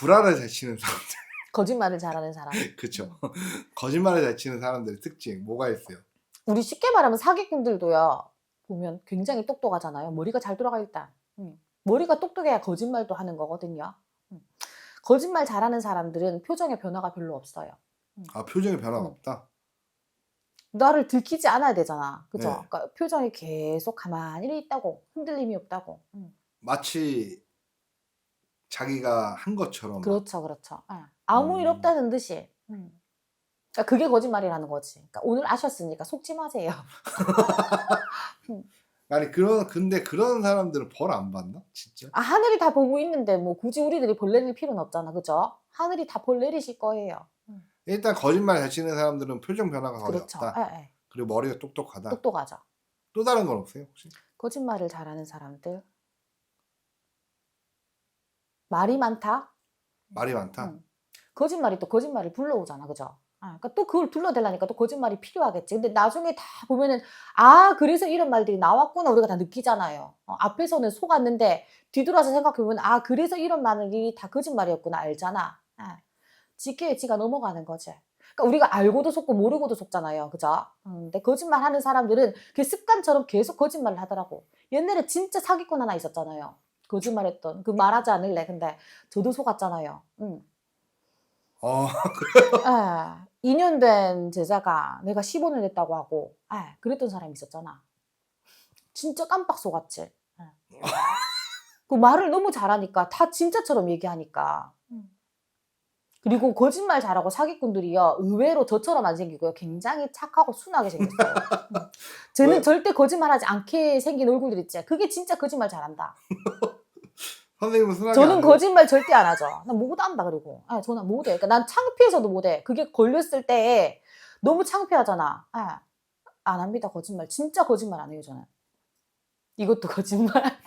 불화를 잘 치는 사람들. 거짓말을 잘하는 사람. 그쵸. 거짓말을 잘 치는 사람들의 특징 뭐가 있어요? 우리 쉽게 말하면 사기꾼들도요. 보면 굉장히 똑똑하잖아요. 머리가 잘 돌아가 일단. 음. 머리가 똑똑해야 거짓말도 하는 거거든요. 음. 거짓말 잘하는 사람들은 표정에 변화가 별로 없어요. 아 표정에 변화가 음. 없다. 나를 들키지 않아야 되잖아. 그죠? 네. 그러니까 표정이 계속 가만히 있다고. 흔들림이 없다고. 음. 마치 자기가 한 것처럼. 그렇죠, 그렇죠. 예. 아무 일 음. 없다는 듯이. 음. 그러니까 그게 거짓말이라는 거지. 그러니까 오늘 아셨으니까 속지 마세요. 아니 그런 근데 그런 사람들은 벌 안 받나? 진짜? 아, 하늘이 다 보고 있는데 뭐 굳이 우리들이 벌 내릴 필요는 없잖아. 그죠? 하늘이 다 벌 내리실 거예요. 일단 거짓말 잘 치는 사람들은 표정 변화가 거의 그렇죠. 없다. 예, 예. 그리고 머리가 똑똑하다. 똑똑하죠. 또 다른 건 없어요 혹시? 거짓말을 잘하는 사람들. 말이 많다? 말이 많다. 음. 거짓말이 또 거짓말을 불러오잖아. 그죠? 아, 그러니까 또 그걸 불러대려니까 또 거짓말이 필요하겠지. 근데 나중에 다 보면은, 아, 그래서 이런 말들이 나왔구나. 우리가 다 느끼잖아요. 어, 앞에서는 속았는데, 뒤돌아서 생각해 보면, 아, 그래서 이런 말이 다 거짓말이었구나. 알잖아. 아, 지게 지가 넘어가는 거지. 그러니까 우리가 알고도 속고 모르고도 속잖아요. 그죠? 음, 근데 거짓말 하는 사람들은 그 습관처럼 계속 거짓말을 하더라고. 옛날에 진짜 사기꾼 하나 있었잖아요. 거짓말했던. 그 말하지 않을래. 근데 저도 속았잖아요. 음. 어 예, 2년 된 제자가 내가 10원을 냈다고 하고, 예, 그랬던 사람이 있었잖아. 진짜 깜빡 속았지. 예. 그 말을 너무 잘하니까, 다 진짜처럼 얘기하니까. 그리고 거짓말 잘하고 사기꾼들이요, 의외로 저처럼 안 생기고요, 굉장히 착하고 순하게 생겼어요. 음. 쟤는 왜? 절대 거짓말하지 않게 생긴 얼굴들 있지. 그게 진짜 거짓말 잘한다. 선생님은 순하게 저는 안 해요? 거짓말 절대 안 하죠. 난 못한다 그리고. 아, 저는 못해. 그러니까 난 창피해서도 못해. 그게 걸렸을 때 너무 창피하잖아. 아, 안 합니다 거짓말. 진짜 거짓말 안 해요 저는. 이것도 거짓말.